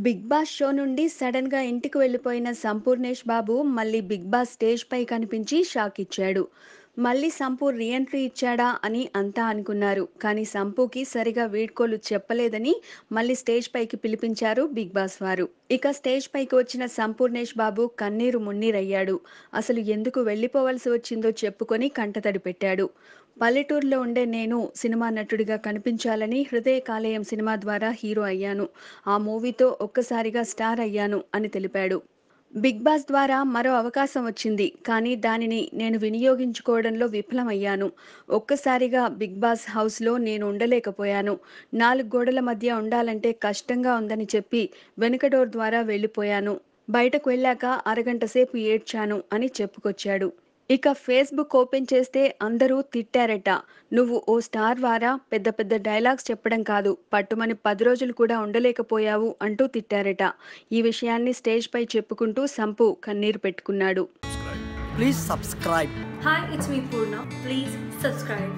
Big boss show నుండి సడన్‌గా ఇంటికి వెళ్ళిపోయిన సంపూర్ణేష్ బాబు మళ్ళీ బిగ్ బాస్ స్టేజ్ పై కనిపించి షాక్ ఇచ్చాడు. మళ్ళీ సంపు రీఎంట్రీ ఇచ్చాడా అని అంతా అనుకున్నారు. కానీ సంపూకి సరిగా వీడ్కోలు చెప్పలేదని మళ్ళీ స్టేజ్ పైకి పిలిపించారు బిగ్ బాస్ వారు. ఇక స్టేజ్ పైకి వచ్చిన సంపూర్ణేష్ బాబు కన్నీరు మున్నీరయ్యాడు. అసలు ఎందుకు వెళ్ళిపోవలసి వచ్చిందో చెప్పుకొని కంటతడి పెట్టాడు. పల్లెటూరులో ఉండే నేను సినిమా నటుడిగా కనిపించాలని హృదయ కాలేయం సినిమా ద్వారా హీరో అయ్యాను. ఆ మూవీతో ఒక్కసారిగా స్టార్ అయ్యాను అని తెలిపాడు. బిగ్ బాస్ ద్వారా మరో అవకాశం వచ్చింది. కానీ దానిని నేను వినియోగించుకోవడంలో విఫలమయ్యాను. ఒక్కసారిగా బిగ్ బాస్ హౌస్‌లో నేను ఉండలేకపోయాను. నాలుగు గోడల మధ్య ఉండాలంటే కష్టంగా ఉందని చెప్పి వెనుక డోర్ ద్వారా వెళ్ళిపోయాను. బయటకు వెళ్ళాక అరగంట సేపు ఏడ్చాను అని చెప్పుకొచ్చాడు. ఇక ఫేస్‌బుక్ ఓపెన్ చేస్తే అందరూ తిట్టారట. నువ్వు ఓ స్టార్‌వారా పెద్ద పెద్ద డైలాగ్స్ చెప్పడం కాదు. పట్టుమని 10 రోజులు కూడా ఉండలేకపోయావు అంటూ తిట్టారట. ఈ విషయాన్ని స్టేజ్‌పై చెప్పుకుంటూ సంపూ కన్నీరు పెట్టుకున్నాడు. Please subscribe. Hi, it's me Purna. Please subscribe.